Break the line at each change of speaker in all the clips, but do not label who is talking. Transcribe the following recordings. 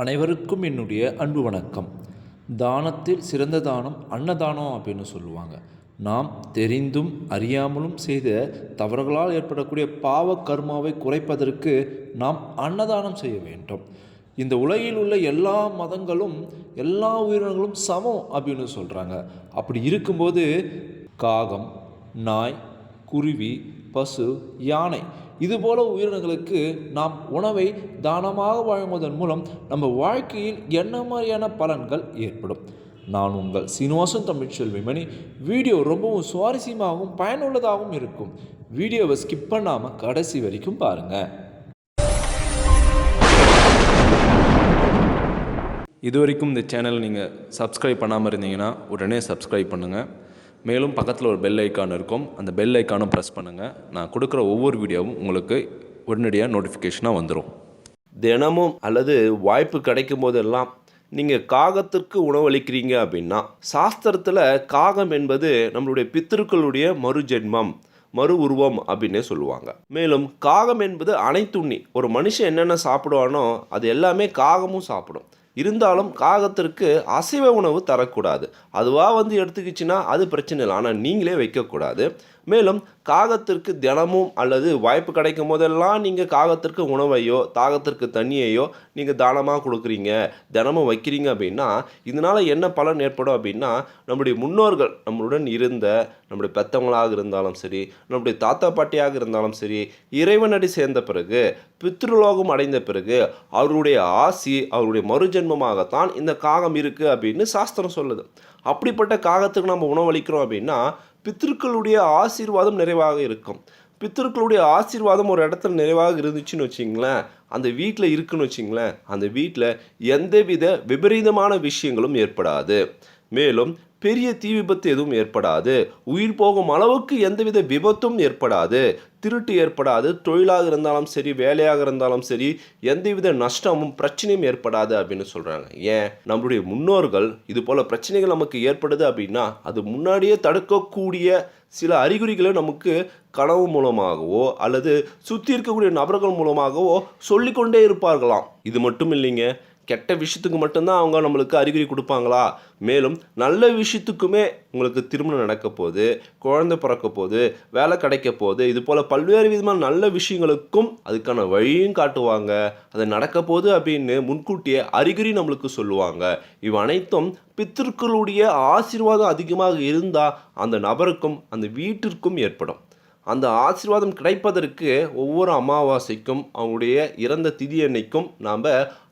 அனைவருக்கும் என்னுடைய அன்பு வணக்கம். தானத்தில் சிறந்த தானம் அன்னதானம் அப்படின்னு சொல்லுவாங்க. நாம் தெரிந்தும் அறியாமலும் செய்த தவறுகளால் ஏற்படக்கூடிய பாவ கர்மாவை குறைப்பதற்கு நாம் அன்னதானம் செய்ய வேண்டும். இந்த உலகில் உள்ள எல்லா மதங்களும் எல்லா உயிரினங்களும் சமம் அப்படின்னு சொல்கிறாங்க அப்படி இருக்கும்போது காகம் நாய் குருவி பசு யானை இதுபோல உயிரினங்களுக்கு நாம் உணவை தானமாக வழங்குவதன் மூலம் நம்ம வாழ்க்கையில் என்ன மாதிரியான பலன்கள் ஏற்படும்? நான் உங்கள் சீனிவாசன் தமிழ்ச்செல்வி மணி வீடியோ ரொம்பவும் சுவாரஸ்யமாகவும் பயனுள்ளதாகவும் இருக்கும். வீடியோவை ஸ்கிப் பண்ணாமல் கடைசி வரைக்கும் பாருங்கள்
இது வரைக்கும் இந்த சேனல் நீங்கள் சப்ஸ்கிரைப் பண்ணாமல் இருந்தீங்கன்னா உடனே சப்ஸ்கிரைப் பண்ணுங்கள் மேலும் பக்கத்தில் ஒரு பெல் ஐக்கான் இருக்கும். அந்த பெல் ஐக்கானும் ப்ரெஸ் பண்ணுங்கள் நான் கொடுக்குற ஒவ்வொரு வீடியோவும் உங்களுக்கு உடனடியாக நோட்டிஃபிகேஷனாக வந்துடும்
தினமும் அல்லது வாய்ப்பு கிடைக்கும் போதெல்லாம் நீங்கள் காகத்திற்கு உணவளிக்கிறீங்க அப்படின்னா சாஸ்திரத்தில் காகம் என்பது நம்மளுடைய பித்திருக்களுடைய மறுஜென்மம் மறு உருவம் அப்படின்னே சொல்லுவாங்க. மேலும் காகம் என்பது அனைத்துண்ணி. ஒரு மனுஷன் என்னென்ன சாப்பிடுவானோ அது எல்லாமே காகமும் சாப்பிடும். இருந்தாலும் காகத்திற்கு அசைவ உணவு தரக்கூடாது. அதுவாக வந்து எடுத்துக்கிச்சுன்னா அது பிரச்சனை இல்லை. ஆனால் நீங்களே வைக்கக்கூடாது. மேலும் காகத்திற்கு தினமும் அல்லது வாய்ப்பு கிடைக்கும் போதெல்லாம் நீங்கள் காகத்திற்கு உணவையோ தாகத்திற்கு தண்ணியையோ நீங்கள் தானமாக கொடுக்குறீங்க. தினமும் வைக்கிறீங்க அப்படின்னா இதனால் என்ன பலன் ஏற்படும் அப்படின்னா நம்முடைய முன்னோர்கள் நம்மளுடன் இருந்த நம்முடைய பெத்தவங்களாக இருந்தாலும் சரி நம்முடைய தாத்தா பாட்டியாக இருந்தாலும் சரி இறைவனடி சேர்ந்த பிறகு பித்ருலோகம் அடைந்த பிறகு அவருடைய ஆசி அவருடைய மறுஜென்மமாகத்தான் இந்த காகம் இருக்குது அப்படின்னு சாஸ்திரம் சொல்லுது. அப்படிப்பட்ட காகத்துக்கு நம்ம உணவளிக்கிறோம் அப்படின்னா பித்திருக்களுடைய ஆசீர்வாதம் நிறைவாக இருக்கும். பித்திருக்களுடைய ஆசீர்வாதம் ஒரு இடத்துல நிறைவாக இருந்துச்சுன்னு வச்சிங்களேன் அந்த வீட்டில் இருக்குன்னு வச்சிங்களேன் அந்த வீட்டில் எந்தவித விபரீதமான விஷயங்களும் ஏற்படாது. மேலும் பெரிய தீ விபத்து எதுவும் ஏற்படாது. உயிர் போகும் அளவுக்கு எந்தவித விபத்தும் ஏற்படாது. திருட்டு ஏற்படாது. தொழிலாக இருந்தாலும் சரி வேலையாக இருந்தாலும் சரி எந்தவித நஷ்டமும் பிரச்சனையும் ஏற்படாது அப்படின்னு சொல்கிறாங்க ஏன்? நம்மளுடைய முன்னோர்கள் இது போல் பிரச்சனைகள் நமக்கு ஏற்படுது அப்படின்னா அது முன்னாடியே தடுக்கக்கூடிய சில அறிகுறிகளை நமக்கு கனவு மூலமாகவோ அல்லது சுற்றி இருக்கக்கூடிய நபர்கள் மூலமாகவோ சொல்லிக்கொண்டே இருப்பார்களாம். இது மட்டும் இல்லைங்க. கெட்ட விஷயத்துக்கு மட்டும்தான் அவங்க நம்மளுக்கு அறிகுறி கொடுப்பாங்களா? மேலும் நல்ல விஷயத்துக்குமே உங்களுக்கு திருமணம் நடக்க போகுது குழந்தை பிறக்க போகுது வேலை கிடைக்க போகுது இது போல் பல்வேறு விதமான நல்ல விஷயங்களுக்கும் அதுக்கான வழியும் காட்டுவாங்க. அது நடக்க போகுது அப்படின்னு முன்கூட்டியே அறிகுறி நம்மளுக்கு சொல்லுவாங்க. இவ் அனைத்தும் பித்திருக்களுடைய ஆசீர்வாதம் அதிகமாக இருந்தால் அந்த நபருக்கும் அந்த வீட்டிற்கும் ஏற்படும். அந்த ஆசீர்வாதம் கிடைப்பதற்கு ஒவ்வொரு அமாவாசைக்கும் அவங்களுடைய இறந்த திதி அன்னைக்கும் நாம்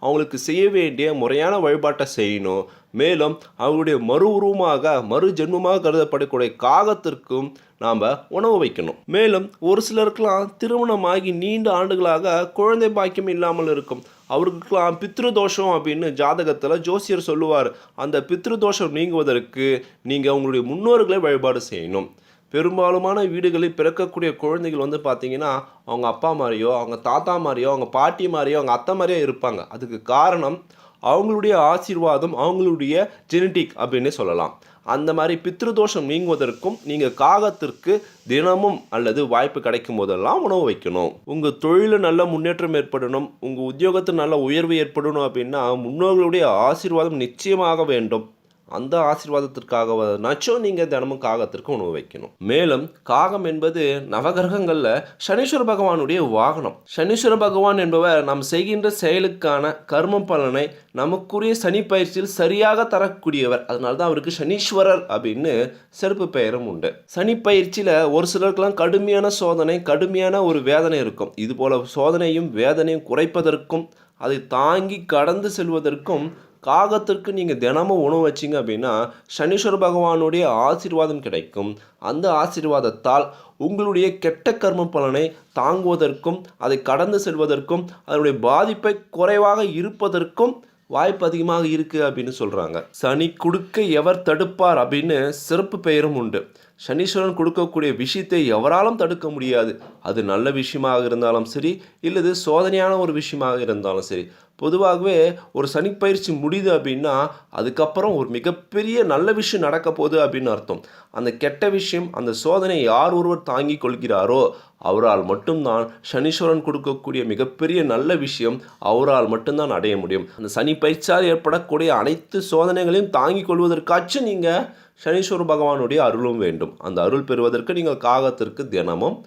அவங்களுக்கு செய்ய வேண்டிய முறையான வழிபாட்டை செய்யணும். மேலும் அவங்களுடைய மறு உருவமாக மறு ஜென்மமாக கருதப்படக்கூடிய காகத்திற்கும் நாம் உணவு வைக்கணும். மேலும் ஒரு சிலருக்கெல்லாம் திருமணமாகி நீண்ட ஆண்டுகளாக குழந்தை பாக்கியம் இல்லாமல் இருக்கும். அவருக்கெல்லாம் பித்ருதோஷம் அப்படின்னு ஜாதகத்தில் ஜோசியர் சொல்லுவார். அந்த பித்ருதோஷம் நீங்குவதற்கு நீங்கள் உங்களுடைய முன்னோர்களை வழிபாடு செய்யணும். பெரும்பாலுமான வீடுகளில் பிறக்கக்கூடிய குழந்தைகள் வந்து பார்த்தீங்கன்னா அவங்க அப்பா மாதிரியோ அவங்க தாத்தா மாதிரியோ அவங்க பாட்டி மாதிரியோ அவங்க அத்தை மாதிரியோ இருப்பாங்க. அதுக்கு காரணம் அவங்களுடைய ஆசீர்வாதம் அவங்களுடைய ஜெனட்டிக் அப்படின்னு சொல்லலாம். அந்த மாதிரி பித்ருதோஷம் நீங்குவதற்கும் நீங்கள் காகத்திற்கு தினமும் அல்லது வாய்ப்பு கிடைக்கும் போதெல்லாம் உணவு வைக்கணும். உங்கள் தொழிலில் நல்ல முன்னேற்றம் ஏற்படணும் உங்கள் உத்தியோகத்தில் நல்ல உயர்வு ஏற்படணும் அப்படின்னா முன்னோர்களுடைய ஆசீர்வாதம் நிச்சயமாக வேண்டும். அந்த ஆசீர்வாதத்திற்காக நச்சும் நீங்கள் தினமும் காகத்திற்கு உணவு வைக்கணும். மேலும் காகம் என்பது நவகிரகங்களில் சனீஸ்வர பகவானுடைய வாகனம். சனீஸ்வர பகவான் என்பவர் நாம் செய்கின்ற செயலுக்கான கர்ம பலனை நமக்குரிய சனி பயிற்சியில் சரியாக தரக்கூடியவர். அதனால தான் அவருக்கு சனீஸ்வரர் அப்படின்னு சிறப்பு பெயரும் உண்டு. சனி பயிற்சியில் ஒரு சிலருக்கெல்லாம் கடுமையான சோதனை கடுமையான ஒரு வேதனை இருக்கும். இது போல சோதனையும் வேதனையும் குறைப்பதற்கும் அதை தாங்கி கடந்து செல்வதற்கும் காகத்திற்கு நீங்கள் தினமும் உணவு வச்சிங்க அப்படின்னா சனீஸ்வர பகவானுடைய ஆசீர்வாதம் கிடைக்கும். அந்த ஆசீர்வாதத்தால் உங்களுடைய கெட்ட கர்ம பலனை தாங்குவதற்கும் அதை கடந்து செல்வதற்கும் அதனுடைய பாதிப்பை குறைவாக இருப்பதற்கும் வாய்ப்பு அதிகமாக இருக்குது அப்படின்னு சொல்கிறாங்க சனி கொடுக்க எவர் தடுப்பார் அப்படின்னு சிறப்பு பெயரும் உண்டு. சனீஸ்வரன் கொடுக்கக்கூடிய விஷயத்தை எவராலும் தடுக்க முடியாது. அது நல்ல விஷயமாக இருந்தாலும் சரி இல்லது சோதனையான ஒரு விஷயமாக இருந்தாலும் சரி. பொதுவாகவே ஒரு சனிப்பயிற்சி முடியுது அப்படின்னா அதுக்கப்புறம் ஒரு மிகப்பெரிய நல்ல விஷயம் நடக்க போகுது அப்படின்னு அர்த்தம். அந்த கெட்ட விஷயம் அந்த சோதனை யார் ஒருவர் தாங்கி கொள்கிறாரோ அவரால் மட்டும்தான் சனீஸ்வரன் கொடுக்கக்கூடிய மிகப்பெரிய நல்ல விஷயம் அவரால் மட்டும்தான் அடைய முடியும். அந்த சனி பயிற்சியால் ஏற்படக்கூடிய அனைத்து சோதனைகளையும் தாங்கிக் கொள்வதற்காச்சும் நீங்கள் சனீஸ்வர பகவானுடைய அருளும் வேண்டும். அந்த அருள் பெறுவதற்கு நீங்கள் காகத்திற்கு தினமும்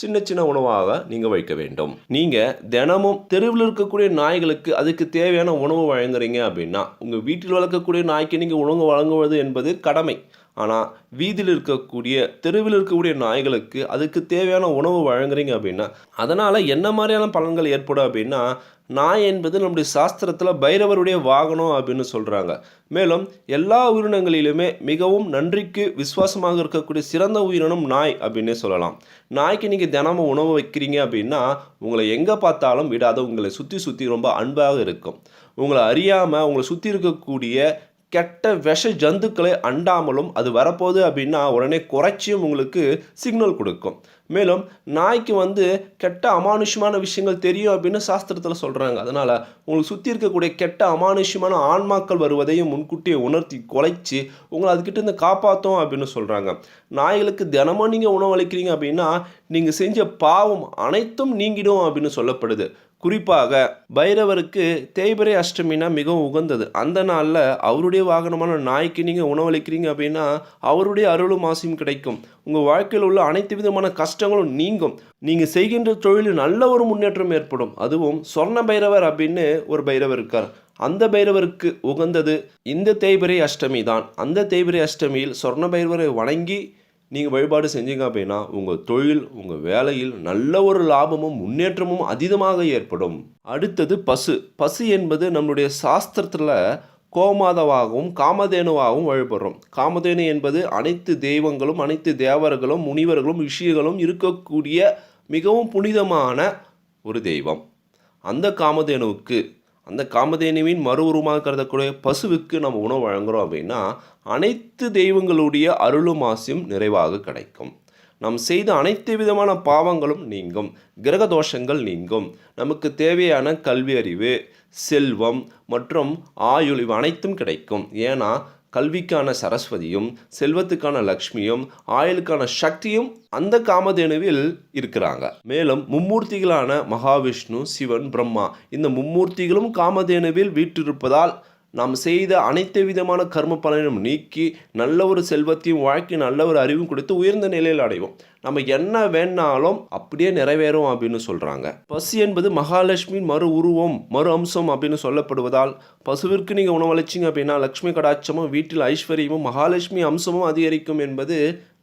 சின்ன சின்ன உணவாக நீங்கள் வைக்க வேண்டும். நீங்கள் தினமும் தெருவில் இருக்கக்கூடிய நாய்களுக்கு அதுக்கு தேவையான உணவு வழங்குறீங்க அப்படின்னா உங்கள் வீட்டில் வளர்க்கக்கூடிய நாய்க்கு நீங்கள் உணவு வழங்குவது என்பது கடமை. ஆனால் வீதியில் இருக்கக்கூடிய தெருவில் இருக்கக்கூடிய நாய்களுக்கு அதுக்கு தேவையான உணவு வழங்குறீங்க அப்படின்னா அதனால் என்ன மாதிரியான பலன்கள் ஏற்படும் அப்படின்னா நாய் என்பது நம்முடைய சாஸ்திரத்தில் பைரவருடைய வாகனம் அப்படின்னு சொல்கிறாங்க மேலும் எல்லா உயிரினங்களிலுமே மிகவும் நன்றிக்கு விசுவாசமாக இருக்கக்கூடிய சிறந்த உயிரினம் நாய் அப்படின்னே சொல்லலாம். நாய்க்கு நீங்கள் தினமும் உணவு வைக்கிறீங்க அப்படின்னா உங்களை எங்கே பார்த்தாலும் விடாத உங்களை சுற்றி சுற்றி ரொம்ப அன்பாக இருக்கும். உங்களை அறியாமல் உங்களை சுற்றி இருக்கக்கூடிய கெட்ட விஷ ஜந்துக்களை அண்டாமலும் அது வரப்போகுது அப்படின்னா உடனே குறைச்சியும் உங்களுக்கு சிக்னல் கொடுக்கும். மேலும் நாய்க்கு வந்து கெட்ட அமானுஷ்யமான விஷயங்கள் தெரியும் அப்படின்னு சாஸ்திரத்தில் சொல்கிறாங்க அதனால் உங்களுக்கு சுற்றி இருக்கக்கூடிய கெட்ட அமானுஷ்யமான ஆன்மாக்கள் வருவதையும் முன்கூட்டியே உணர்த்தி குலைச்சி உங்களை அதுக்கிட்ட இருந்து காப்பாற்றும் அப்படின்னு சொல்கிறாங்க நாய்களுக்கு தினமும் நீங்கள் உணவளிக்கிறீங்க அப்படின்னா நீங்கள் செஞ்ச பாவம் அனைத்தும் நீங்கிடும் அப்படின்னு சொல்லப்படுது. குறிப்பாக பைரவருக்கு தேய்பிரை அஷ்டமினா மிகவும் உகந்தது. அந்த நாளில் அவருடைய வாகனமான நாய்க்கு நீங்கள் உணவளிக்கிறீங்க அப்படின்னா அவருடைய அருளும் ஆசையும் கிடைக்கும். உங்கள் வாழ்க்கையில் உள்ள அனைத்து விதமான கஷ்டங்களும் நீங்கும். நீங்கள் செய்கின்ற தொழிலில் நல்ல ஒரு முன்னேற்றம் ஏற்படும். அதுவும் சொர்ண பைரவர் அப்படின்னு ஒரு பைரவர் இருக்கார். அந்த பைரவருக்கு உகந்தது இந்த தேய்பிரை அஷ்டமி தான் அந்த தேய்பிரை அஷ்டமியில் சொர்ண பைரவரை வணங்கி நீங்கள் வழிபாடு செஞ்சீங்க அப்படின்னா உங்கள் தொழில் உங்கள் வேலையில் நல்ல ஒரு லாபமும் முன்னேற்றமும் அதிகமாக ஏற்படும். அடுத்தது பசு. பசு என்பது நம்மளுடைய சாஸ்திரத்தில் கோமாதவாகவும் காமதேனுவாகவும் வழிபடுறோம். காமதேனு என்பது அனைத்து தெய்வங்களும் அனைத்து தேவர்களும் முனிவர்களும் ரிஷிகளும் இருக்கக்கூடிய மிகவும் புனிதமான ஒரு தெய்வம். அந்த காமதேனுவுக்கு அந்த காமதேனுவின் மறு உருவமாக கருதக்கூடிய பசுவுக்கு நம்ம உணவு வழங்குகிறோம் அப்படின்னா அனைத்து தெய்வங்களுடைய அருளும் ஆசையும் நிறைவாக கிடைக்கும். நாம் செய்த அனைத்து விதமான பாவங்களும் நீங்கும். கிரக தோஷங்கள் நீங்கும். நமக்கு தேவையான கல்வி அறிவு செல்வம் மற்றும் ஆயுள் இவை அனைத்தும் கிடைக்கும். ஏன்னா கல்விக்கான சரஸ்வதியும் செல்வத்துக்கான லக்ஷ்மியும் ஆயுளுக்கான சக்தியும் அந்த காமதேனுவில் இருக்கிறாங்க. மேலும் மும்மூர்த்திகளான மகாவிஷ்ணு சிவன் பிரம்மா இந்த மும்மூர்த்திகளும் காமதேனுவில் வீற்றிருப்பதால் நாம் செய்த அனைத்து விதமான கர்ம பலனும் நீக்கி நல்ல ஒரு செல்வத்தையும் வாழ்க்கை நல்ல ஒரு அறிவும் கொடுத்து உயர்ந்த நிலையில் அடைவோம். நம்ம என்ன வேணாலும் அப்படியே நிறைவேறும் அப்படின்னு சொல்கிறாங்க பசு என்பது மகாலட்சுமி மறு உருவம் மறு அம்சம் அப்படின்னு சொல்லப்படுவதால் பசுவிற்கு நீங்கள் உணவளிச்சிங்க அப்படின்னா லக்ஷ்மி கடாட்சமும் வீட்டில் ஐஸ்வர்யமும் மகாலட்சுமி அம்சமும் அதிகரிக்கும் என்பது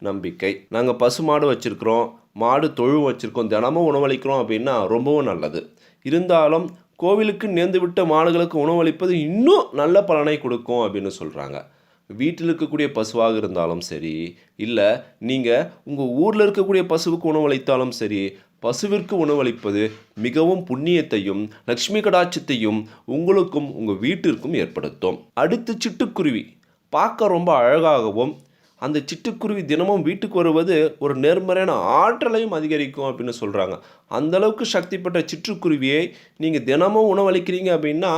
நம்பிக்கை. நாங்கள் பசு மாடு வச்சுருக்கிறோம் மாடு தொழு வச்சுருக்கோம் தினமும் உணவளிக்கிறோம் அப்படின்னா ரொம்பவும் நல்லது. இருந்தாலும் கோவிலுக்கு நேர்ந்துவிட்ட மாடுகளுக்கு உணவளிப்பது இன்னும் நல்ல பலனை கொடுக்கும் அப்படின்னு சொல்கிறாங்க வீட்டில் இருக்கக்கூடிய பசுவாக இருந்தாலும் சரி இல்லை நீங்கள் உங்கள் ஊரில் இருக்கக்கூடிய பசுவுக்கு உணவளித்தாலும் சரி பசுவிற்கு உணவளிப்பது மிகவும் புண்ணியத்தையும் லக்ஷ்மி கடாட்சத்தையும் உங்களுக்கும் உங்கள் வீட்டிற்கும் ஏற்படுத்தும். அடுத்து சிட்டுக்குருவி. பார்க்க ரொம்ப அழகாகவும் அந்த சிட்டுக்குருவி தினமும் வீட்டுக்கு வருவது ஒரு நேர்மறையான ஆற்றலையும் அதிகரிக்கும் அப்படின்னு சொல்கிறாங்க அந்தளவுக்கு சக்தி பெற்ற சிட்டுக்குருவியை நீங்கள் தினமும் உணவளிக்கிறீங்க அப்படின்னா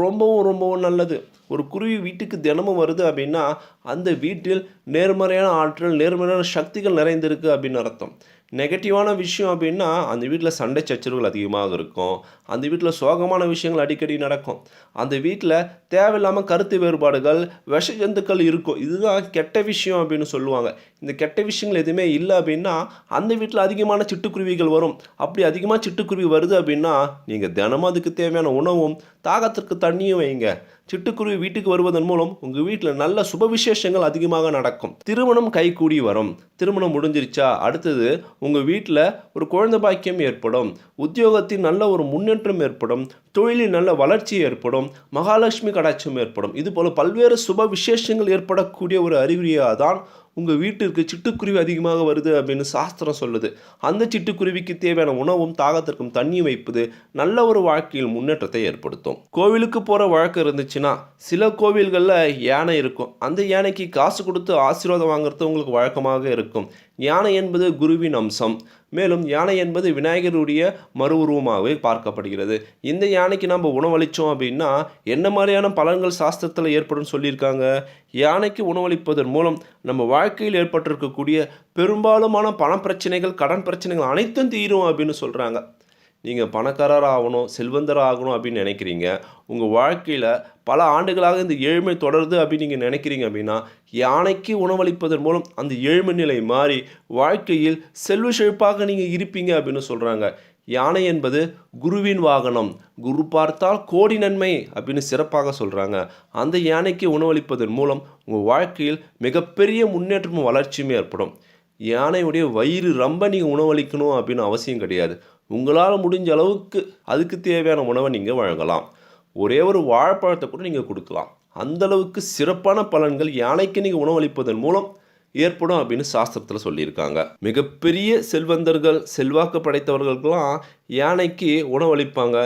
ரொம்பவும் ரொம்பவும் நல்லது. ஒரு குருவி வீட்டுக்கு தினமும் வருது அப்படின்னா அந்த வீட்டில் நேர்மறையான ஆற்றல் நேர்மறையான சக்திகள் நிறைந்திருக்கு அப்படின்னு அர்த்தம். நெகட்டிவான விஷயம் அப்படின்னா அந்த வீட்டில் சண்டை சச்சரவுகள் அதிகமாக இருக்கும். அந்த வீட்டில் சோகமான விஷயங்கள் அடிக்கடி நடக்கும். அந்த வீட்டில் தேவையில்லாமல் கருத்து வேறுபாடுகள் விஷ ஜந்துக்கள் இருக்கும். இதுதான் கெட்ட விஷயம் அப்படின்னு சொல்லுவாங்க. இந்த கெட்ட விஷயங்கள் எதுவுமே இல்லை அப்படின்னா அந்த வீட்டில் அதிகமான சிட்டுக்குருவிகள் வரும். அப்படி அதிகமாக சிட்டுக்குருவி வருது அப்படின்னா நீங்கள் தினமும் அதுக்கு தேவையான உணவும் தாகத்திற்கு தண்ணியும் வைங்க சிட்டுக்குருவி வீட்டுக்கு வருவதன் மூலம் உங்கள் வீட்டில் நல்ல சுப விசேஷங்கள் அதிகமாக நடக்கும். திருமணம் கைகூடி வரும். திருமணம் முடிஞ்சிருச்சா? அடுத்தது உங்கள் வீட்டில் ஒரு குழந்தை பாக்கியம் ஏற்படும். உத்தியோகத்தில் நல்ல ஒரு முன்னேற்றம் ஏற்படும். தொழிலில் நல்ல வளர்ச்சி ஏற்படும். மகாலட்சுமி கடாட்சம் ஏற்படும். இதுபோல் பல்வேறு சுப விசேஷங்கள் ஏற்படக்கூடிய ஒரு அறிகுறியாக தான் உங்கள் வீட்டிற்கு சிட்டுக்குருவி அதிகமாக வருது அப்படின்னு சாஸ்திரம் சொல்லுது. அந்த சிட்டுக்குருவிக்கு தேவையான உணவும் தாகத்திற்கும் தண்ணி வைப்பது நல்ல ஒரு வாழ்க்கையில் முன்னேற்றத்தை ஏற்படுத்தும். கோவிலுக்கு போகிற வழக்கம் இருந்துச்சுன்னா சில கோவில்களில் யானை இருக்கும். அந்த யானைக்கு காசு கொடுத்து ஆசீர்வாதம் வாங்குறது உங்களுக்கு வழக்கமாக இருக்கும். யானை என்பது குருவின் அம்சம். மேலும் யானை என்பது விநாயகருடைய மறு உருவமாகவே பார்க்கப்படுகிறது. இந்த யானைக்கு நம்ம உணவளித்தோம் அப்படின்னா என்ன மாதிரியான பலன்கள் சாஸ்திரத்தில் ஏற்படும் சொல்லியிருக்காங்க? யானைக்கு உணவளிப்பதன் மூலம் நம்ம வாழ்க்கையில் ஏற்பட்டிருக்கக்கூடிய பெரும்பாலுமான பண பிரச்சனைகள் கடன் பிரச்சனைகள் அனைத்தும் தீரும் அப்படின்னு சொல்கிறாங்க நீங்கள் பணக்காரராக ஆகணும் செல்வந்தராக ஆகணும் அப்படின்னு நினைக்கிறீங்க. உங்கள் வாழ்க்கையில் பல ஆண்டுகளாக இந்த ஏழ்மை தொடருது அப்படின்னு நீங்கள் நினைக்கிறீங்க அப்படின்னா யானைக்கு உணவளிப்பதன் மூலம் அந்த ஏழ்மை நிலை மாறி வாழ்க்கையில் செல்வ செழிப்பாக நீங்கள் இருப்பீங்க அப்படின்னு சொல்கிறாங்க யானை என்பது குருவின் வாகனம். குரு பார்த்தால் கோடி நன்மை அப்படின்னு சிறப்பாக சொல்கிறாங்க அந்த யானைக்கு உணவளிப்பதன் மூலம் உங்கள் வாழ்க்கையில் மிகப்பெரிய முன்னேற்றமும் வளர்ச்சியும் ஏற்படும். யானையுடைய வயிறு ரொம்ப நீங்கள் உணவளிக்கணும் அப்படின்னு அவசியம் கிடையாது. உங்களால் முடிஞ்ச அளவுக்கு அதுக்கு தேவையான உணவை நீங்கள் வழங்கலாம். ஒரே ஒரு வாழைப்பழத்தை கூட நீங்கள் கொடுக்கலாம். அந்த அளவுக்கு சிறப்பான பலன்கள் யானைக்கு நீங்கள் உணவளிப்பதன் மூலம் ஏற்படும் அப்படின்னு சாஸ்திரத்தில் சொல்லியிருக்காங்க. மிகப்பெரிய செல்வந்தர்கள் செல்வாக்கு படைத்தவர்களுக்கெல்லாம் யானைக்கு உணவளிப்பாங்க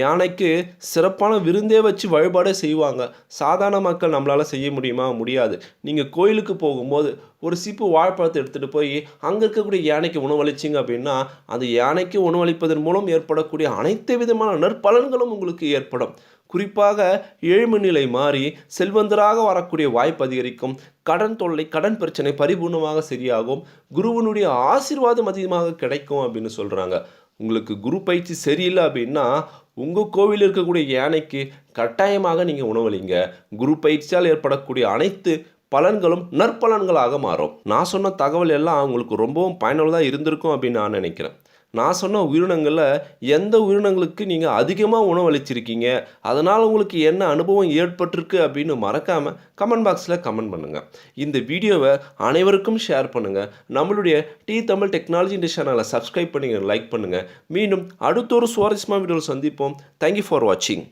யானைக்கு சிறப்பான விருந்தே வச்சு வழிபாடே செய்வாங்க. சாதாரண மக்கள் நம்மளால் செய்ய முடியுமா? முடியாது. நீங்கள் கோயிலுக்கு போகும்போது ஒரு சிப்பு வாழைப்பழத்தை எடுத்துகிட்டு போய் அங்கே இருக்கக்கூடிய யானைக்கு உணவளிச்சிங்க அப்படின்னா அந்த யானைக்கு உணவளிப்பதன் மூலம் ஏற்படக்கூடிய அனைத்து விதமான நற்பலன்களும் உங்களுக்கு ஏற்படும். குறிப்பாக ஏழ்மை நிலை மாறி செல்வந்தராக வரக்கூடிய வாய்ப்பு அதிகரிக்கும். கடன் தொல்லை கடன் பிரச்சனை பரிபூர்ணமாக சரியாகும். குருவனுடைய ஆசீர்வாதம் அதிகமாக கிடைக்கும் அப்படின்னு சொல்கிறாங்க உங்களுக்கு குரு பயிற்சி சரியில்லை அப்படின்னா உங்கள் கோவிலில் இருக்கக்கூடிய யானைக்கு கட்டாயமாக நீங்கள் உணவளிங்க. குரு பயிற்சியால் ஏற்படக்கூடிய அனைத்து பலன்களும் நற்பலன்களாக மாறும். நான் சொன்ன தகவல் எல்லாம் உங்களுக்கு ரொம்பவும் பயனுள்ளதாக இருந்திருக்கும் அப்படின்னு நான் நினைக்கிறேன். நான் சொன்ன உயிரினங்களில் எந்த உயிரினங்களுக்கு நீங்கள் அதிகமாக உணவளிச்சிருக்கீங்க? அதனால் உங்களுக்கு என்ன அனுபவம் ஏற்பட்டிருக்கு அப்படின்னு மறக்காமல் கமெண்ட் பாக்ஸில் கமெண்ட் பண்ணுங்கள் இந்த வீடியோவை அனைவருக்கும் ஷேர் பண்ணுங்கள் நம்மளுடைய டி தமிழ் டெக்னாலஜி இந்த சேனலை சப்ஸ்கிரைப் பண்ணுங்கள் லைக் பண்ணுங்கள் மீண்டும் அடுத்த ஒரு சுவாரஸ்யமான வீடியோவில் சந்திப்போம். தேங்க்யூ ஃபார் வாட்சிங்